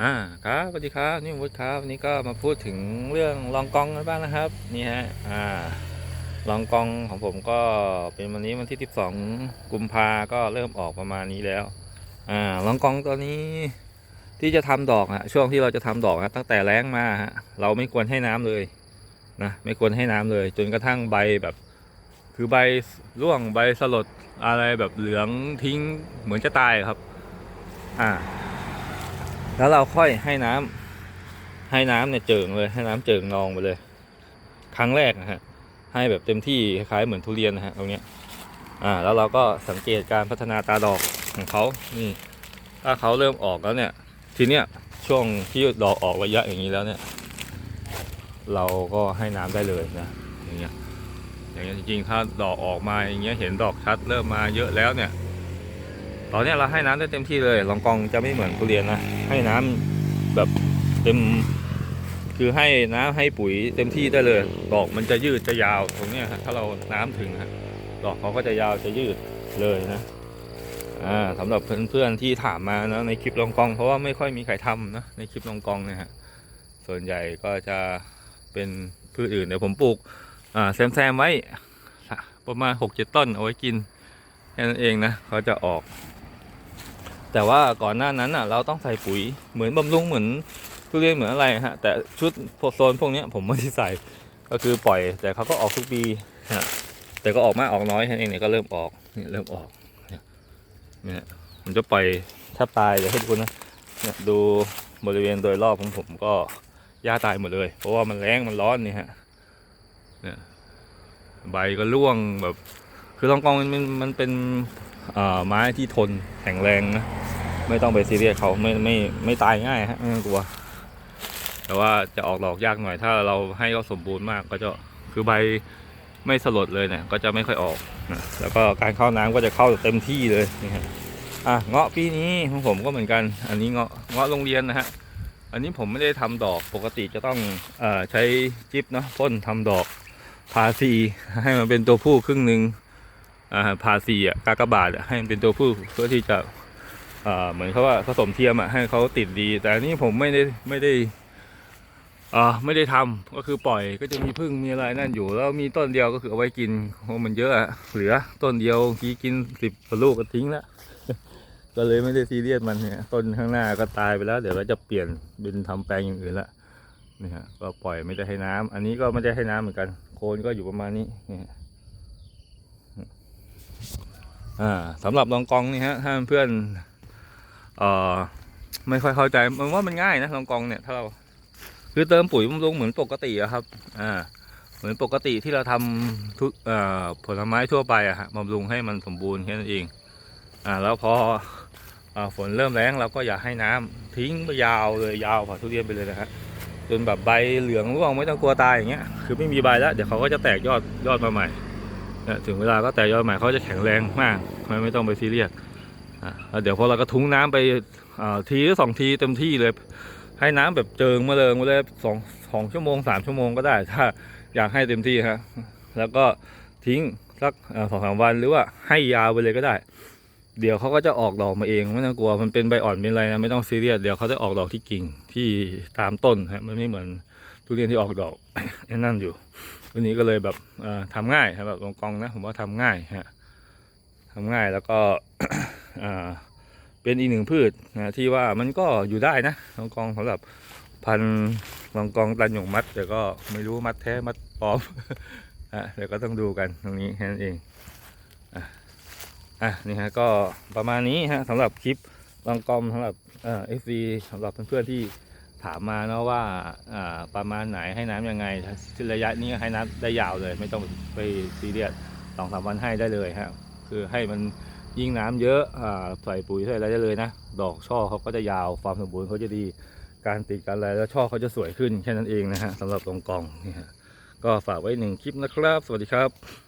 อ่าครับสวัสดีครับนี่วุฒิครับวันนี้ก็มาพูดถึงเรื่องลองกองกันบ้างนะครับนี่ฮะอ่าลองกองของผมก็เป็นวันนี้วันที่ 12 กุมภาก็เริ่มออกประมาณนี้แล้วอ่าลองกองตัวนี้ที่จะทำดอกฮะช่วงที่เราจะทำดอกฮะตั้งแต่แล้งมาฮะเราไม่ควรให้น้ำเลยนะไม่ควรให้น้ำเลย จนกระทั่งใบแบบ คือใบร่วงใบสลดอะไรแบบเหลืองทิ้งเหมือนจะตายครับ อ่า แล้วเราค่อยให้น้ำให้น้ำเนี่ยเจิ่งเลยให้น้ำเจิ่งนองไปเลย ครั้งแรกนะฮะให้แบบเต็มที่คล้ายเหมือนทุเรียนนะฮะตรงเนี้ยอ่าแล้วเราก็สังเกตการพัฒนาตาดอกของเขานี่ถ้าเขาเริ่มออกแล้วเนี่ย ทีเนี้ยช่วงที่ดอกออกระยะอย่างนี้แล้วเนี่ย เราก็ให้น้ำได้เลยนะอย่างเงี้ยอย่างเงี้ยจริงๆถ้าดอกออกมาอย่างเงี้ยเห็นดอกชัดเริ่มมาเยอะแล้วเนี่ย ตอนเนี้ยเราให้น้ำได้เต็มที่เลยลองกองจะไม่เหมือนทุเรียนนะให้น้ำแบบเต็ม คือให้น้ำให้ปุ๋ยเต็มที่ได้เลย ดอกมันจะยืดจะยาวตรงนี้ฮะถ้าเราน้ำถึงฮะดอกเขาก็จะยาวจะยืดเลยนะอ่าสำหรับเพื่อนๆที่ถามมานะในคลิปลองกอง เพราะว่าไม่ค่อยมีใครทำนะในคลิปลองกองเนี่ยฮะส่วนใหญ่ก็จะเป็นพืชอื่นเดี๋ยวผมปลูกอ่าแซมแซมๆไว้ประมาณหกเจ็ดต้นเอาไว้กินแค่นั้นเองนะเขาจะออก แต่ว่าก่อนหน้านั้นอะเราต้องใส่ปุ๋ยเหมือนบำรุงเหมือนทุเรียนเหมือนอะไรฮะแต่ชุดพโซนพวกนี้ผมไม่ได้ใส่ก็คือปล่อย แต่เขาก็ออกทุกปีฮะแต่ก็ออกมากออกน้อยแค่นั้เองเนี่ยก็เริ่มออกเนี่ยเริ่มออกเนี่ยเนี่ยผมจะปล่อยแทบตายเดี๋ยวให้ดูนะเนี่ยดูบริเวณโดยรอบของผมก็หญ้าตายหมดเลย เพราะว่ามันแรงมันร้อนนี่ฮะเนี่ยใบก็ร่วงแบบ คือลองกองมันมันมันเป็นอ่อไม้ที่ทนแข็งแรงนะ ไม่ต้องไปซีเรียสเขาไม่ไม่ไม่ตายง่ายฮะกลัว แต่ว่าจะออกดอกยากหน่อย ถ้าเราให้เขาสมบูรณ์มากก็จะคือใบไม่สลดเลยเนี่ยก็จะไม่ค่อยออกนะแล้วก็การเข้าน้ำก็จะเข้าเต็มที่เลยนี่ฮะอะเงาะปีนี้ของผมก็เหมือนกัน อันนี้เงาะเงาะโรงเรียนนะฮะอันนี้ผมไม่ได้ทำดอกปกติจะต้องอใช้จิ๊บเนาะพ่นทำดอกพาซีให้มันเป็นตัวผู้ครึ่งหนึ่งอ่าพาซีอะกากบาทให้มันเป็นตัวผู้เพื่อที่จะ เหมือนเขาว่าผสมเทียมอะให้เขาติดดี แต่อันนี้ผมไม่ได้ไม่ได้อ่าไม่ได้ทำก็คือปล่อยก็จะมีพึ่งมีอะไรนั่นอยู่ แล้วมีต้นเดียวก็คือเอาไว้กินเพราะมันเยอะอะเหลือต้นเดียวทีกินสิบลูกก็ทิ้งล้วก็เลยไม่ได้ซีเรียสมันเนี่ยต้นข้างหน้าก็ตายไปแล้ว เดี๋ยวเราจะเปลี่ยนเป็นทำแปลงอย่างอื่นละนี่ฮะก็ปล่อยไม่ได้ให้น้ำอันนี้ก็ไม่ได้ให้น้ำเหมือนกัน โคนก็อยู่ประมาณนี้นี่ฮะอ่าสำหรับลองกองนี่ฮะถ้าเพื่อน เอ่อไม่ค่อยเข้าใจมันว่ามันง่ายนะลองกองเนี่ยถ้าเราคือเติมปุ๋ยบำรุงเหมือนปกติอะครับอ่าเหมือนปกติที่เราทำทุกผลไม้ทั่วไปอะฮะบำรุงให้มันสมบูรณ์แค่นั้นเองอ่าแล้วพออฝนเริ่มแรงเราก็อย่าให้น้ำทิ้งไปยาวเลยยาวผ่าทุเรียนไปเลยนะฮะจนแบบใบเหลืองร่วงไม่ต้องกลัวตายอย่างเงี้ยคือไม่มีใบแล้วเดี๋ยวเขาก็จะแตกยอดยอดมาใหม่ถึงเวลาก็แตกยอดใหม่เขาจะแข็งแรงมากไม่ไม่ต้องไปซีเรียส แล้วเดี๋ยวพอเราก็ทุ้งน้ำไปทีหรือสองทีเต็มที่เลย ให้น้ำแบบเจิงมาเลยมาเลยสองสองชั่วโมงสามชั่วโมงก็ได้ ถ้าอยากให้เต็มที่ฮะแล้วก็ทิ้งสักสองสามวันหรือว่าให้ยาวไปเลยก็ได้ เดี๋ยวเขาก็จะออกดอกมาเองไม่ต้องกลัวมันเป็นใบอ่อนเป็นอะไรนะไม่ต้องซีเรียสเดี๋ยวเขาจะออกดอกที่กิ่งที่ตามต้นฮะมันไม่เหมือนทุเรียนที่ออกดอกไอ้นั่นอยู่วันนี้ก็เลยแบบเอ่อทำง่ายครับแบบกองๆนะผมว่าทำง่ายฮะทำง่ายแล้วก็ เป็นอีกหนึ่งพืชนะที่ว่ามันก็อยู่ได้นะลองกองสำหรับพันลองกองตันหยงมัด แต่ก็ไม่รู้มัดแท้มัดปลอมฮะเดี๋ยวก็ต้องดูกันตรงนี้แค่นั้นเองอะนี่ฮะก็ประมาณนี้ฮะสำหรับคลิปลองกอมสำหรับเอ่อฟซีสำหรับเพื่อนๆที่ถามมาเนาะว่าประมาณไหนให้น้ำยังไงที่ระยะนี้ให้น้ำได้ยาวเลย ไม่ต้องไปซีเรียสสองสามวันให้ได้เลยฮะคือให้มัน ยิ่งน้ำเยอะอ่าใส่ปุ๋ยใส่อะไรได้เลยนะ ดอกช่อเขาก็จะยาวความสมบูรณ์เขาจะดี การติดการอะไรแล้วช่อเขาจะสวยขึ้นแค่นั้นเองนะฮะสำหรับตรงกองนี่ฮะก็ฝากไว้หนึ่งคลิปนะครับ สวัสดีครับ